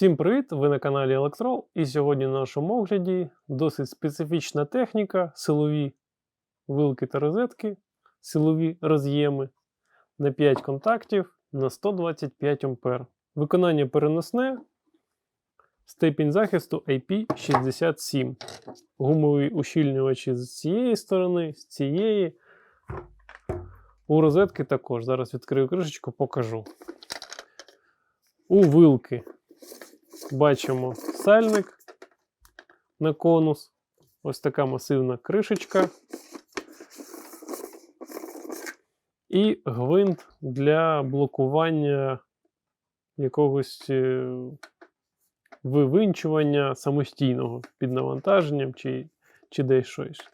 Всім привіт! Ви на каналі Electrol і сьогодні на нашому огляді досить специфічна техніка, силові вилки та розетки, силові роз'єми на 5 контактів на 125 А. Виконання переносне, степінь захисту IP67. Гумові ущільнювачі з цієї сторони, з цієї. У розетки також. Зараз відкрию кришечку, покажу. У вилки бачимо сальник на конус. Ось така масивна кришечка. І гвинт для блокування якогось е, вивинчування самостійного під навантаженням, чи, чи десь щось.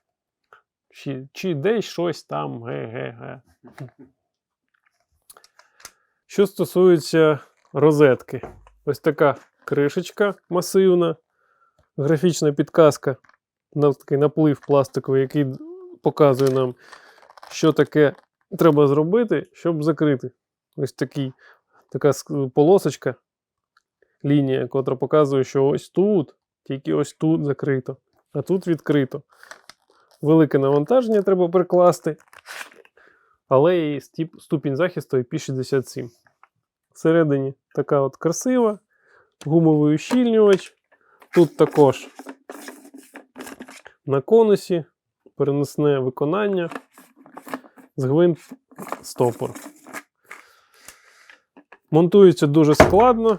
Чи, чи десь щось там ге-ге-ге. Що стосується розетки, ось така кришечка масивна, графічна підказка на такий наплив пластиковий, який показує нам, що таке треба зробити, щоб закрити. Ось такий, така полосочка, лінія, котра показує, що ось тут, тільки ось тут закрито, а тут відкрито. Велике навантаження треба прикласти, але і ступінь захисту IP67. Всередині така от красива, гумовий ущільнювач. Тут також на конусі переносне виконання з гвинт стопор. Монтується дуже складно.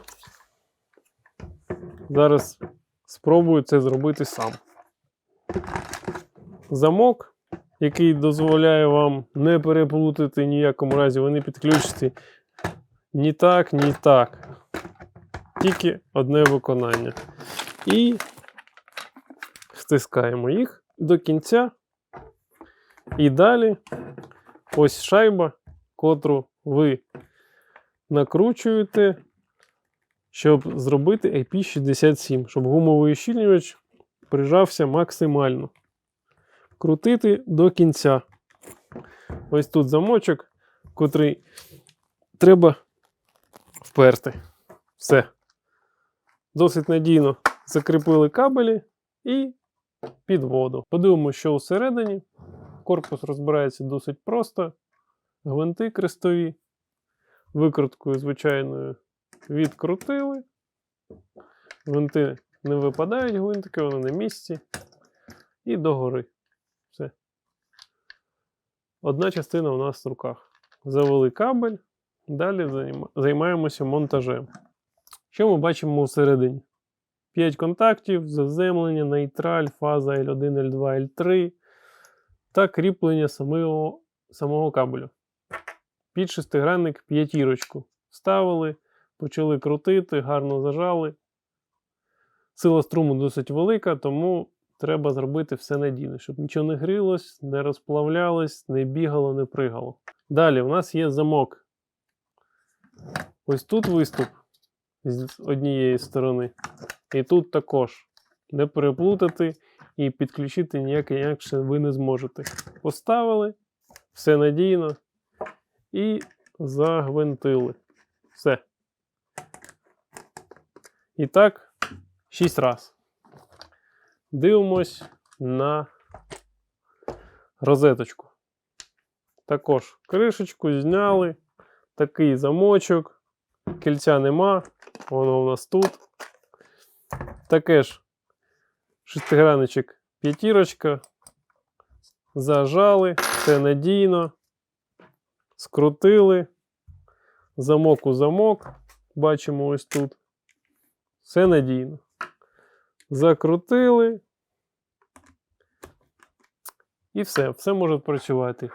Зараз спробую це зробити сам. Замок, який дозволяє вам не переплутати ніякому разі, вони підключені ні так, ні так. Тільки одне виконання. І стискаємо їх до кінця. І далі ось шайба, котру ви накручуєте, щоб зробити IP67, щоб гумовий ущільнювач прижався максимально. Крутити до кінця. Ось тут замочок, котрий треба вперти. Все. Досить надійно закріпили кабелі і під воду. Подивимося, що всередині. Корпус розбирається досить просто. Гвинти крестові. Викруткою звичайною відкрутили. Гвинти не випадають, гвинтики, вони на місці. І догори. Все. Одна частина у нас в руках. Завели кабель. Далі займаємося монтажем. Що ми бачимо всередині? 5 контактів, заземлення, нейтраль, фаза L1, L2, L3 та кріплення самого, самого кабелю. Під шестигранник п'ятірочку. Вставили, почали крутити, гарно зажали. Сила струму досить велика, тому треба зробити все надійно, щоб нічого не грілось, не розплавлялось, не бігало, не пригало. Далі у нас є замок. Ось тут виступ з однієї сторони. І тут також. Не переплутати і підключити ніяк інакше ви не зможете. Поставили, все надійно і загвинтили. Все. І так, 6 раз. Дивимось на розеточку. Також кришечку зняли. Такий замочок. Кільця нема. Воно у нас тут. Таке ж шестигранничок п'ятірочка. Зажали, все надійно. Скрутили. Замок у замок. Бачимо ось тут. Все надійно. Закрутили. І все, все може працювати.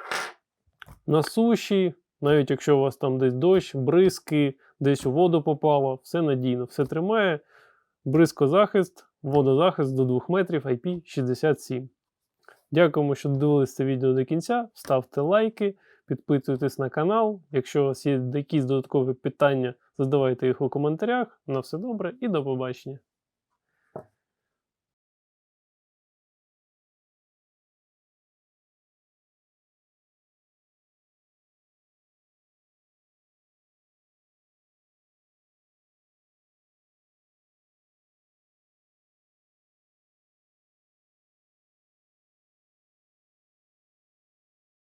На суші, навіть якщо у вас там десь дощ, бризки, десь у воду попало, все надійно, все тримає. Бризкозахист, водозахист до 2 метрів IP67. Дякуємо, що додивилися це відео до кінця. Ставте лайки, підписуйтесь на канал. Якщо у вас є якісь додаткові питання, задавайте їх у коментарях. На все добре і до побачення.